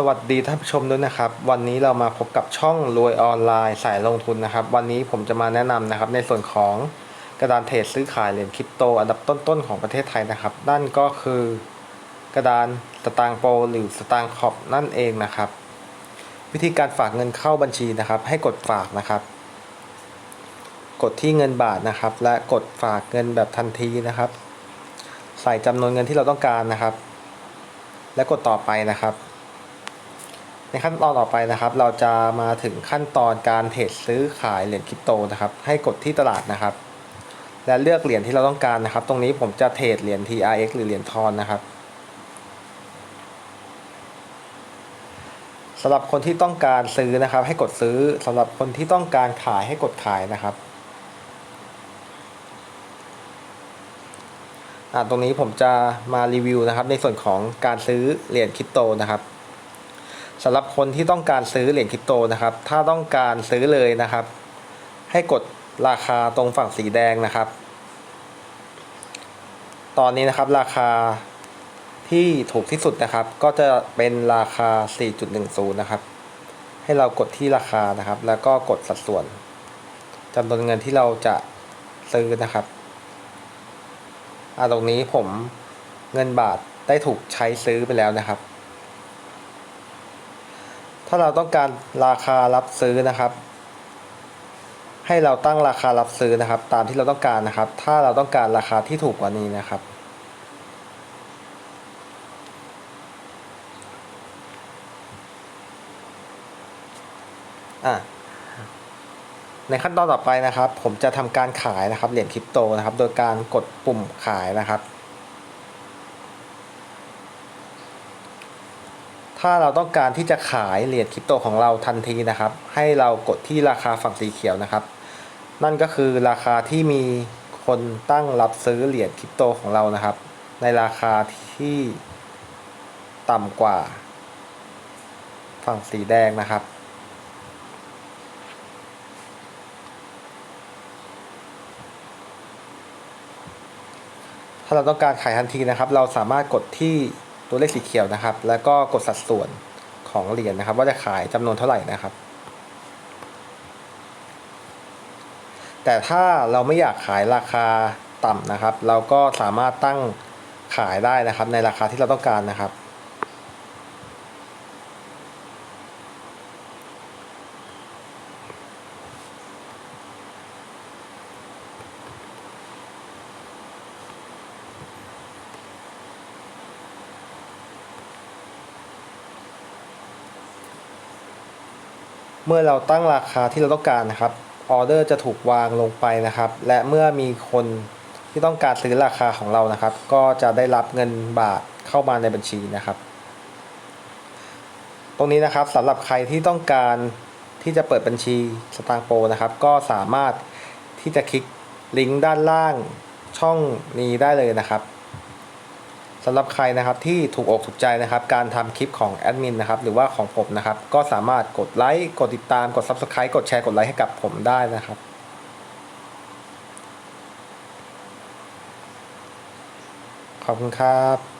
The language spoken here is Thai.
สวัสดีท่านผู้ชมด้วยนะครับ วันนี้เรามาพบกับช่องรวยออนไลน์สายลงทุนนะครับ วันนี้ผมจะมาแนะนำนะครับในส่วนของกระดานเทรดซื้อขายเหรียญคริปโตอันดับต้นๆของประเทศไทยนะครับ นั่นก็คือกระดานสตางโปรหรือสตางค์ขอบนั่นเองนะครับ วิธีการฝากเงินเข้าบัญชีนะครับ ให้กดฝากนะครับ กดที่เงินบาทนะครับ และกดฝากเงินแบบทันทีนะครับ ใส่จำนวนเงินที่เราต้องการนะครับ และกดต่อไปนะครับ ในขั้นตอนต่อไปนะครับ เราจะมาถึงขั้นตอนการเทรดซื้อขายเหรียญคริปโตนะครับ ให้กดที่ตลาดนะครับ และเลือกเหรียญที่เราต้องการนะครับ ตรงนี้ผมจะเทรดเหรียญ TRX หรือเหรียญทอนนะครับสำหรับคนที่ต้องการซื้อนะครับ ให้กดซื้อสำหรับคนที่ต้องการขายให้กดขายนะครับตรงนี้ผมจะมารีวิวนะครับ ในส่วนของการซื้อเหรียญคริปโตนะครับ สำหรับคนที่ต้องการซื้อเหรียญคริปโตนะครับ ถ้าต้องการซื้อเลยนะครับ ให้กดราคาตรงฝั่งสีแดงนะครับ ตอนนี้นะครับราคาที่ถูกที่สุดนะครับ ก็จะเป็นราคา 4.10 นะครับ ให้เรากดที่ราคานะครับ แล้วก็กดสัดส่วนจำนวนเงินที่เราจะซื้อนะครับอ่าตรงนี้ผมเงินบาทได้ถูกใช้ซื้อไปแล้วนะครับ ถ้าเราต้องการราคารับซื้อนะครับ ให้เราตั้งราคารับซื้อนะครับ ตามที่เราต้องการนะครับ ถ้าเราต้องการราคาที่ถูกกว่านี้นะครับ อะในขั้นตอนต่อไปนะครับ ผมจะทำการขายนะครับเหรียญคริปโตนะครับ โดยการกดปุ่มขายนะครับ ถ้าเราต้องการที่จะขายเหรียญคริปโตของเราทันทีนะครับ ให้เรากดที่ราคาฝั่งสีเขียวนะครับ นั่นก็คือราคาที่มีคนตั้งรับซื้อเหรียญคริปโตของเรานะครับ ในราคาที่ต่ำกว่า ฝั่งสีแดงนะครับ ถ้าเราต้องการขายทันทีนะครับ เราสามารถกดที่ ตัวเลขสีเขียวนะครับ แล้วก็กดสัดส่วนของเหรียญนะครับ ว่าจะขายจำนวนเท่าไหร่นะครับ แต่ถ้าเราไม่อยากขายราคาต่ำนะครับ เราก็สามารถตั้งขายได้นะครับ ในราคาที่เราต้องการนะครับ เมื่อเราตั้งราคาที่เราต้องการนะครับออเดอร์จะถูกวางลงไปนะครับ และเมื่อมีคนที่ต้องการซื้อราคาของเรานะครับ ก็จะได้รับเงินบาทเข้ามาในบัญชีนะครับ ตรงนี้นะครับสำหรับใครที่ต้องการที่จะเปิดบัญชีสตางโปนะครับ ก็สามารถที่จะคลิกลิงก์ด้านล่างช่องนี้ได้เลยนะครับ สำหรับใครนะครับที่ถูกอกถูกใจนะครับการทำคลิปของแอดมินนะครับหรือว่าของผมนะครับก็สามารถกดไลค์กดติดตามกด Subscribe กดแชร์กดไลค์ให้กับผมได้นะครับขอบคุณครับ